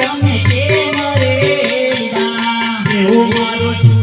તમે કેમ રેડા એવું મારું